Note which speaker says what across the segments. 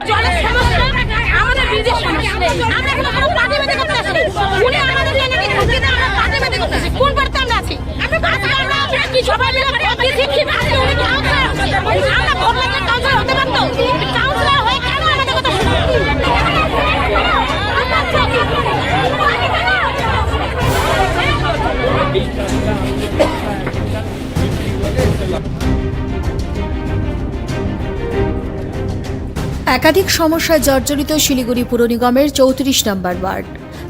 Speaker 1: জলের সমস্যা? আমাদের ব্রিজের সমস্যা আমরা এখানে কোনো পার্টি মিটিং করতে আসিনি উনি আমাদের নিয়ে নাকি ঢুকিয়ে দেয় আমরা পার্টি মিটিং করতে আসি কোন পার্টিতে আমরা আছি? আজকে আমরা কি সবাই মিলে ভোট দিয়েছি কি উনি কাউন্সিলর
Speaker 2: একাধিক সমস্যায় জর্জরিত শিলিগুড়ি পুর নিগমের চৌত্রিশ নম্বর ওয়ার্ড।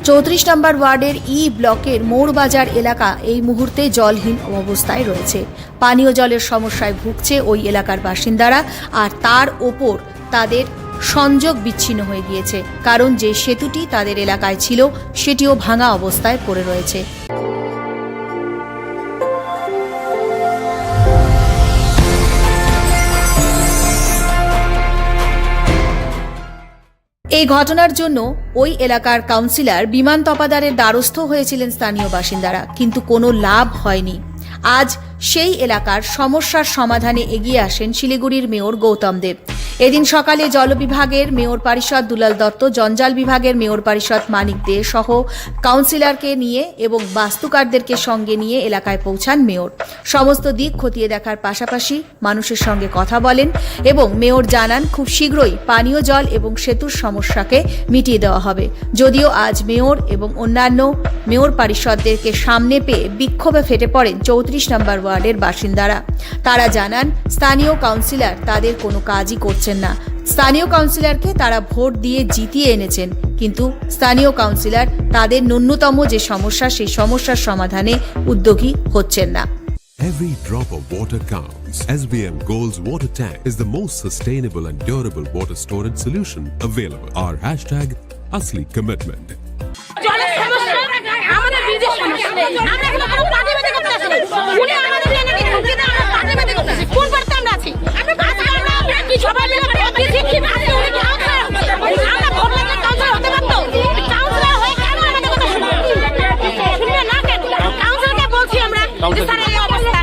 Speaker 2: চৌত্রিশ নম্বর ওয়ার্ডের ই ব্লকের মোড়বাজার এলাকা এই মুহূর্তে জলহীন অবস্থায় রয়েছে। পানীয় জলের সমস্যায় ভুগছে ওই এলাকার বাসিন্দারা আর তার ওপর তাদের সংযোগ বিচ্ছিন্ন হয়ে গিয়েছে। কারণ যে সেতুটি তাদের এলাকায় ছিল, সেটিও ভাঙা অবস্থায় পড়ে রয়েছে। এই ঘটনার জন্য ওই এলাকার কাউন্সিলর বিমান তপাদারের দ্বারস্থ হয়েছিলেন স্থানীয় বাসিন্দারা, কিন্তু কোনো লাভ হয়নি। আজ সেই এলাকার সমস্যার সমাধানে এগিয়ে আসেন শিলিগুড়ির মেয়র গৌতম দেব। এদিন সকালে জল বিভাগের মেয়র পরিষদ দুলাল দত্ত, জঞ্জাল বিভাগের মেয়র পরিষদ মানিক দে সহ কাউন্সিলরকে নিয়ে এবং বাস্তুকারদেরকে সঙ্গে নিয়ে এলাকায় পৌঁছান মেয়র। সমস্ত দিক খতিয়ে দেখার পাশাপাশি মানুষের সঙ্গে কথা বলেন এবং মেয়র জানান, খুব শীঘ্রই পানীয় জল এবং সেতুর সমস্যাকে মিটিয়ে দেওয়া হবে। যদিও আজ মেয়র এবং অন্যান্য মেয়র পরিষদদেরকে সামনে পেয়ে বিক্ষোভে ফেটে পড়েন চৌত্রিশ নম্বর ওয়ার্ডের বাসিন্দারা। তারা জানান, স্থানীয় কাউন্সিলর তাদের কোনো কাজই করছেন না স্থানীয় কাউন্সিলরকে তারা ভোট দিয়ে জিতিয়ে এনেছেন কিন্তু স্থানীয় কাউন্সিলর তাদের ন্যূনতম যে সমস্যা সেই সমস্যার সমাধানে উদ্যোগী হচ্ছেন না
Speaker 3: Every drop of water counts. SBM Gold's water tank is the most sustainable and durable water storage solution available. Our hashtag Asli Commitment.
Speaker 1: আমাদের কি সবাই মিলে ভোট দিয়েছি আজকে উনি আমরা ভোট লাগলে কাউন্সিলর হতে পারতো? কাউন্সিলর হয়ে কেন আমাদের কথা শুনবে? শুনবে না কেন? কাউন্সিলরকে বলছি আমরা যে স্যার এই অবস্থা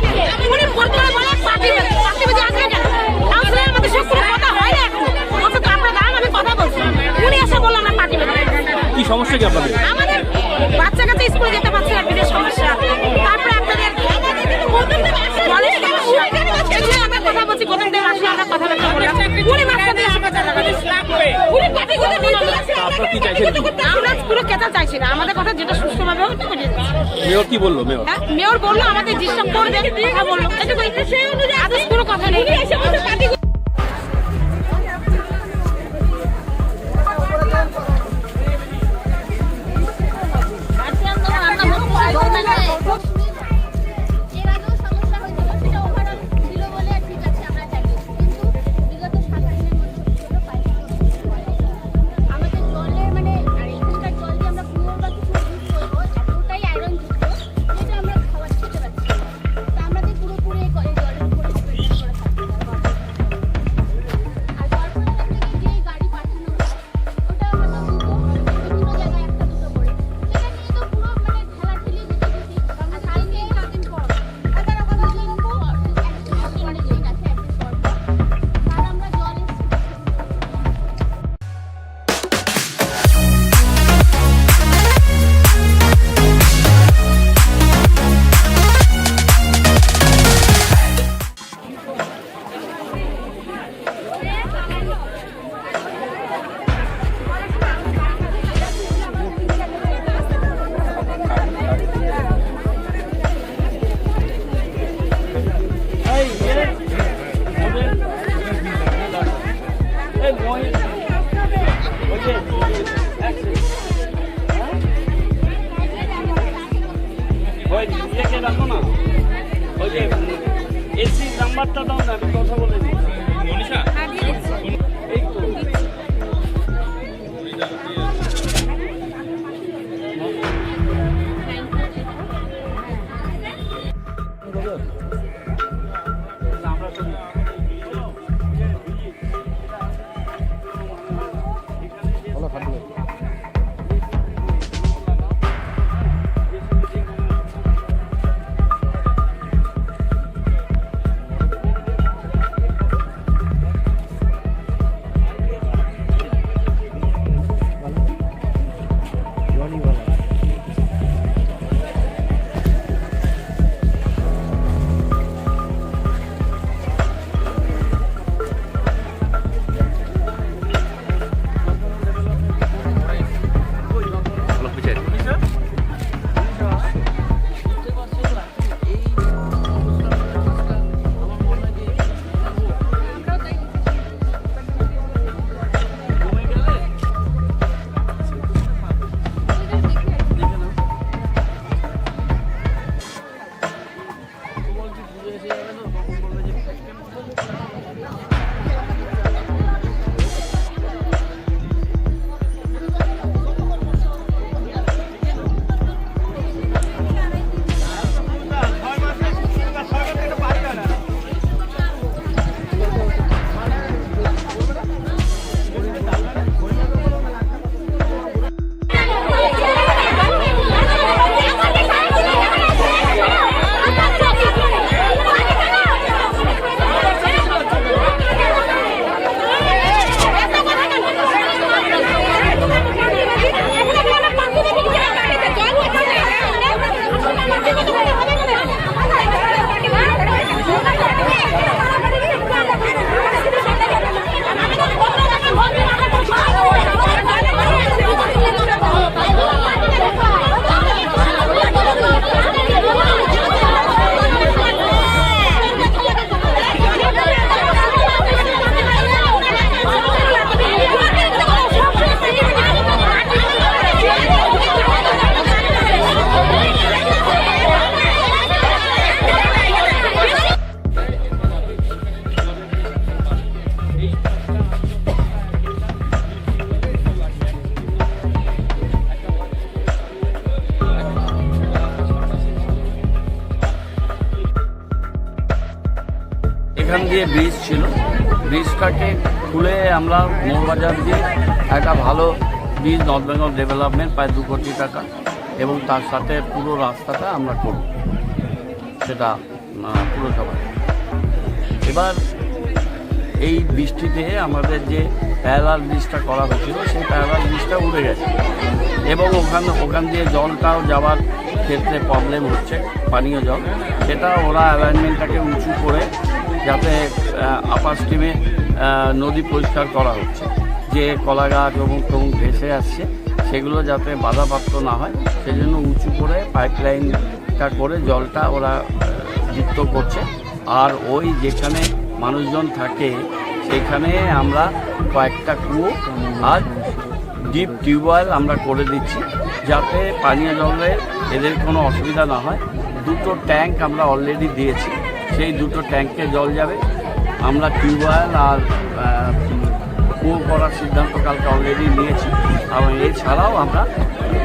Speaker 1: উনি ভোট করে বলে পার্টি পার্টি মিটিং আসবে কেন? কাউন্সিলর আমাদের কথা হয় না এখন। অথচ আপনার দাঁড়ান আমি কথা বলছি। উনি এসে বললাম আমরা পার্টি
Speaker 4: কি সমস্যা কি আপনাদের?
Speaker 1: আমাদের আমাদের কথা যেটা সুস্থভাবে হবে
Speaker 4: মেয়র কি বলল মেয়র?
Speaker 1: হ্যাঁ মেয়র বলল আমাদের ডিস্টার্ব করবে। কথা বলল। কোনো কথা নেই।
Speaker 5: নাম্বারটা দাও না আমি কথা দিয়ে ব্রিজ ছিল। ব্রিজটাকে খুলে আমরা মৌবাজার দিয়ে একটা ভালো ব্রিজ নর্থ বেঙ্গল ডেভেলপমেন্ট প্রায় দু কোটি টাকা এবং তার সাথে পুরো রাস্তাটা আমরা করব। সেটা পুরসভায় এবার এই বৃষ্টিতে আমাদের যে প্যারালাল ব্রিজটা করা হয়েছিল, সেই প্যারালাল ব্রিজটা উড়ে গেছে। এবং ওখান ওখান দিয়ে জলটাও যাওয়ার ক্ষেত্রে প্রবলেম হচ্ছে, পানীয় জল। সেটা ওরা অ্যালাইনমেন্টটাকে উঁচু করে যাতে আপার স্টিমে নদী পরিষ্কার করা হচ্ছে। যে কলা গাছ এবং টমুক ভেসে আসছে, সেগুলো যাতে বাধাপ্রাপ্ত না হয়, সেজন্য উঁচু করে পাইপলাইনটা করে জলটা ওরা যুক্ত করছে। আর ওই যেখানে মানুষজন থাকে, সেখানে আমরা কয়েকটা কুয়ো আর ডিপ টিউবওয়েল আমরা করে দিচ্ছি, যাতে পানীয় জলের এদের কোনো অসুবিধা না হয়। দুটো ট্যাঙ্ক আমরা অলরেডি দিয়েছি। সেই দুটো ট্যাঙ্কে জল যাবে। আমরা টিউবওয়েল আর কুয়ো করার সিদ্ধান্ত কালকে অলরেডি নিয়েছি। এবং এছাড়াও আমরা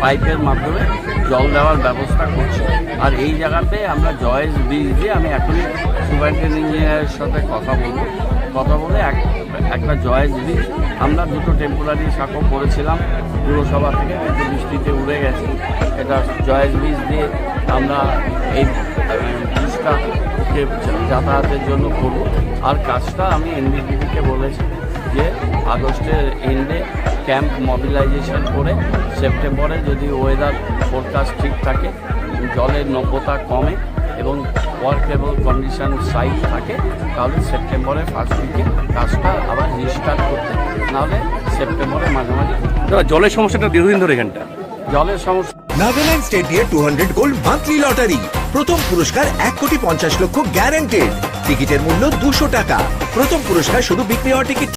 Speaker 5: পাইপের মাধ্যমে জল দেওয়ার ব্যবস্থা করছি। আর এই জায়গাতে আমরা জয়েস ব্রিজ দিয়ে আমি এখনই সুপারিনটেন্ডেন্ট ইঞ্জিনিয়ারের সাথে কথা বলব। কথা বলে এক, একটা জয়েস ব্রিজ আমরা দুটো টেম্পোরারি সাঁকো করেছিলাম পুরসভা থেকে, কিন্তু বৃষ্টিতে উড়ে গেছে। এটা জয়েস ব্রিজ দিয়ে আমরা এই ব্রিজটাকে যাতায়াতের জন্য করব। আর কাজটা আমি এনডিডিকে বলেছি যে আগস্টের এন্ডে ক্যাম্প মবিলাইজেশন করে সেপ্টেম্বরে যদি ওয়েদার ফোরকাস্ট ঠিক থাকে জলের নব্যতা কমে এবং ওয়ার্কেবল কন্ডিশন সাইড থাকে তাহলে সেপ্টেম্বরে ফার্স্ট উইকে কাজটা আবার রিস্টার্ট করতে নাহলে সেপ্টেম্বরে মাঝামাঝি
Speaker 4: জলের সমস্যাটা দীর্ঘদিন ধরে এখানটা।
Speaker 5: জলের সমস্যা
Speaker 6: নাগাল্যান্ড স্টেট দিয়ে two hundred gold monthly lottery প্রথম পুরস্কার এক কোটি পঞ্চাশ লক্ষ গ্যারান্টেড টিকিটের মূল্য দুশো টাকা। প্রথম পুরস্কার শুধু বিক্রি হওয়া টিকিট